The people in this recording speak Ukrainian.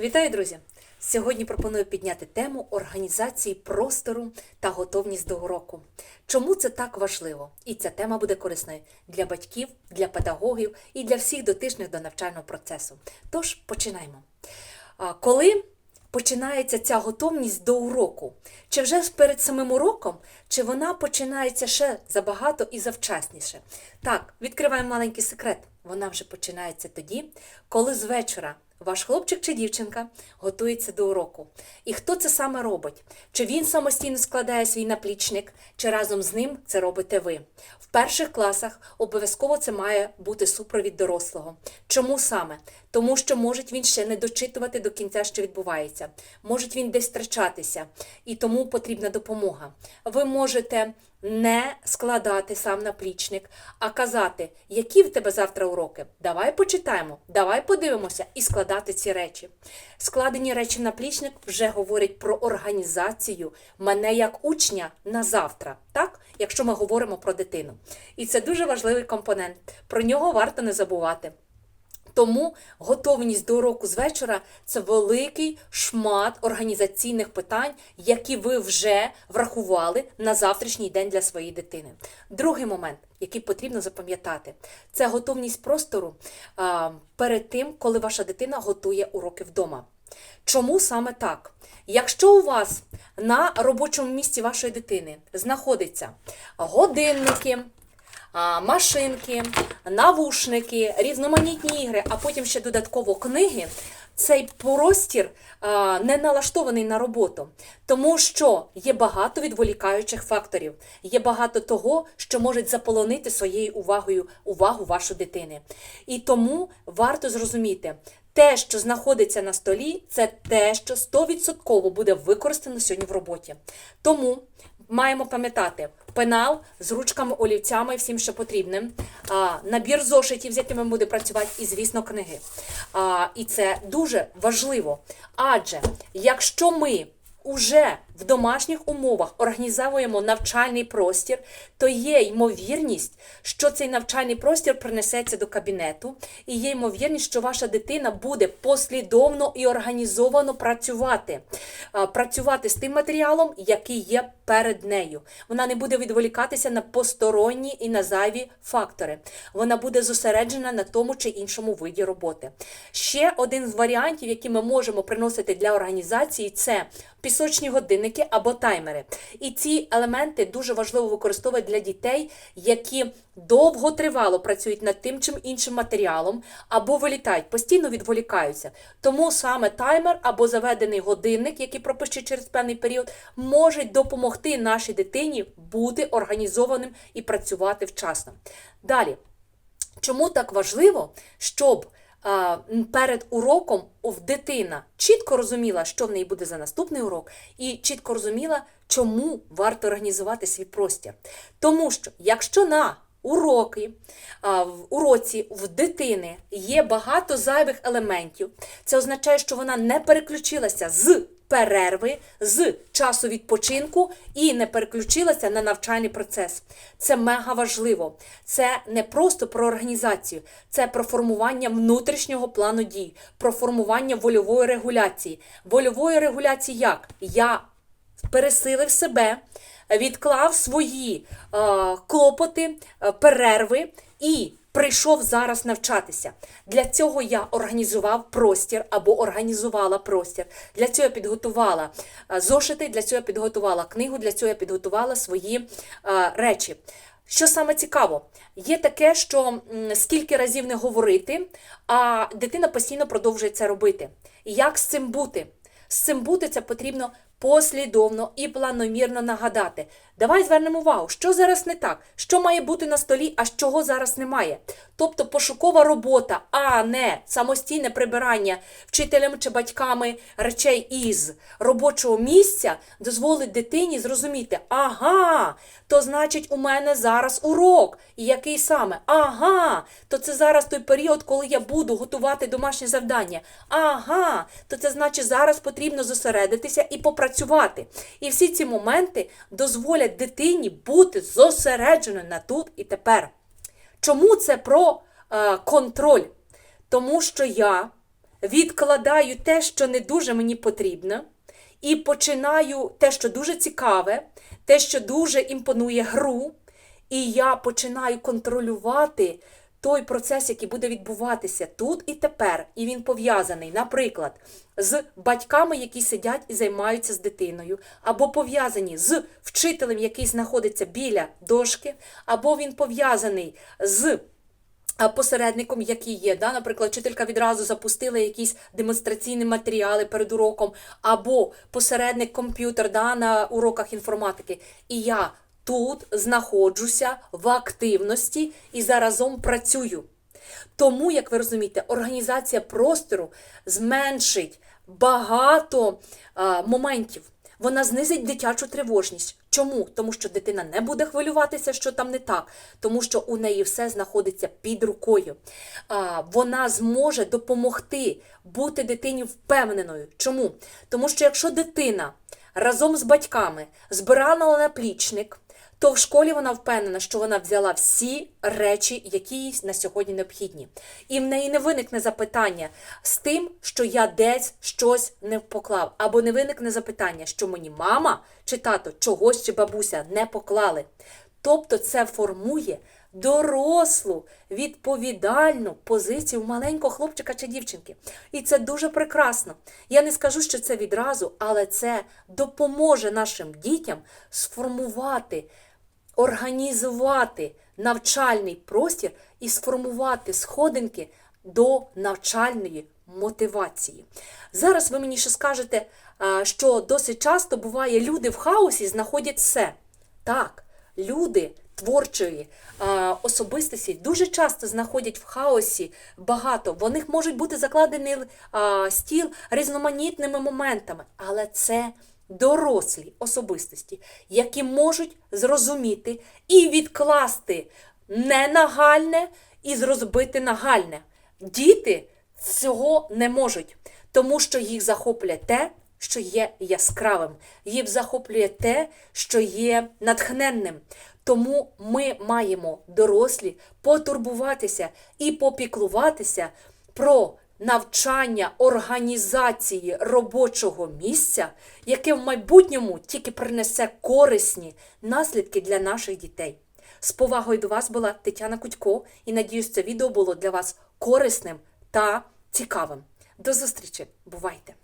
Вітаю, друзі! Сьогодні пропоную підняти тему організації простору та готовність до уроку. Чому це так важливо? І ця тема буде корисною для батьків, для педагогів і для всіх дотичних до навчального процесу. Тож починаємо. Коли починається ця готовність до уроку? Чи вже перед самим уроком, чи вона починається ще забагато і завчасніше? Так, відкриваємо маленький секрет. Вона вже починається тоді, коли з вечора ваш хлопчик чи дівчинка готується до уроку. І хто це саме робить? Чи він самостійно складає свій наплічник, чи разом з ним це робите ви? В перших класах обов'язково це має бути супровід дорослого. Чому саме? Тому що може він ще не дочитувати до кінця, що відбувається. Може він десь втрачатися, і тому потрібна допомога. Ви можете не складати сам наплічник, а казати, які в тебе завтра уроки. Давай почитаємо, давай подивимося і складати ці речі. Складені речі наплічник вже говорять про організацію мене як учня на завтра, так? якщо ми говоримо про дитину. І це дуже важливий компонент. Про нього варто не забувати. Тому готовність до уроку з вечора це великий шмат організаційних питань, які ви вже врахували на завтрашній день для своєї дитини. Другий момент, який потрібно запам'ятати, це готовність простору а, перед тим, коли ваша дитина готує уроки вдома. Чому саме так? Якщо у вас на робочому місці вашої дитини знаходяться годинники, машинки, навушники, різноманітні ігри, а потім ще додатково книги. Цей простір а, не налаштований на роботу, тому що є багато відволікаючих факторів, є багато того, що може заполонити своєю увагою увагу вашої дитини. І тому варто зрозуміти, те, що знаходиться на столі, це те, що 100% буде використано сьогодні в роботі. Тому маємо пам'ятати пенал з ручками, олівцями, всім, що потрібним, а, набір зошитів, з якими буде працювати, і, звісно, книги. А, І це дуже важливо. Адже якщо ми уже в домашніх умовах організовуємо навчальний простір, то є ймовірність, що цей навчальний простір принесеться до кабінету, і є ймовірність, що ваша дитина буде послідовно і організовано працювати, працювати з тим матеріалом, який є перед нею. Вона не буде відволікатися на посторонні і на зайві фактори. Вона буде зосереджена на тому чи іншому виді роботи. Ще один з варіантів, які ми можемо приносити для організації, це пісочні годинники або таймери. І ці елементи дуже важливо використовувати для дітей, які довготривало працюють над тим чим іншим матеріалом, або вилітають, постійно відволікаються. Тому саме таймер або заведений годинник, який пропише через певний період, можуть допомогти нашій дитині бути організованим і працювати вчасно. Далі. Чому так важливо, щоб перед уроком дитина чітко розуміла, що в неї буде за наступний урок, і чітко розуміла, чому варто організувати свій простір. Тому що якщо на уроки, в уроці в дитини є багато зайвих елементів, це означає, що вона не переключилася з перерви з часу відпочинку і не переключилася на навчальний процес. Це мега важливо. Це не просто про організацію, це про формування внутрішнього плану дій, про формування вольової регуляції. Вольової регуляції як? Я пересилив себе, відклав свої е, клопоти, е, перерви і прийшов зараз навчатися. Для цього я організував простір або організувала простір. Для цього я підготувала е, зошити, для цього я підготувала книгу, для цього я підготувала свої речі. Що саме цікаво, є таке, що скільки разів не говорити, а дитина постійно продовжує це робити. Як з цим бути? З цим бути це потрібно послідовно і планомірно нагадати. Давай звернемо увагу, що зараз не так, що має бути на столі, а чого зараз немає. Тобто пошукова робота, а не самостійне прибирання вчителям чи батьками речей із робочого місця дозволить дитині зрозуміти, ага, то значить у мене зараз урок. І який саме? Ага, то це зараз той період, коли я буду готувати домашнє завдання. Ага, то це значить зараз потрібно зосередитися і попрацювати. І всі ці моменти дозволять дитині бути зосередженою на тут і тепер. Чому це про е, контроль? Тому що я відкладаю те, що не дуже мені потрібно, і починаю те, що дуже цікаве, те, що дуже імпонує гру, і я починаю контролювати той процес, який буде відбуватися тут і тепер. І він пов'язаний, наприклад, з батьками, які сидять і займаються з дитиною, або пов'язані з вчителем, який знаходиться біля дошки, або він пов'язаний з посередником, який є. Да? Наприклад, вчителька відразу запустила якісь демонстраційні матеріали перед уроком, або посередник комп'ютер да, на уроках інформатики. І я тут знаходжуся в активності і заразом працюю. Тому, як ви розумієте, організація простору зменшить багато а, моментів. Вона знизить дитячу тривожність. Чому? Тому що дитина не буде хвилюватися, що там не так, тому що у неї все знаходиться під рукою. А, вона зможе допомогти бути дитині впевненою. Чому? Тому що якщо дитина разом з батьками збирала наплічник, то в школі вона впевнена, що вона взяла всі речі, які їй на сьогодні необхідні. І в неї не виникне запитання з тим, що я десь щось не поклав, або не виникне запитання, що мені мама чи тато чогось чи бабуся не поклали. Тобто це формує дорослу, відповідальну позицію маленького хлопчика чи дівчинки. І це дуже прекрасно. Я не скажу, що це відразу, але це допоможе нашим дітям сформувати організувати навчальний простір і сформувати сходинки до навчальної мотивації. Зараз ви мені ще скажете, що досить часто буває, люди в хаосі знаходять все. Так, люди творчої особистості дуже часто знаходять в хаосі багато. В них можуть бути закладений стіл різноманітними моментами, але це дорослі особистості, які можуть зрозуміти і відкласти ненагальне і зробити нагальне. Діти цього не можуть, тому що їх захоплює те, що є яскравим, їх захоплює те, що є натхненним. Тому ми маємо дорослі потурбуватися і попіклуватися про навчання організації робочого місця, яке в майбутньому тільки принесе корисні наслідки для наших дітей. З повагою до вас була Тетяна Кудько, і надіюсь, це відео було для вас корисним та цікавим. До зустрічі! Бувайте!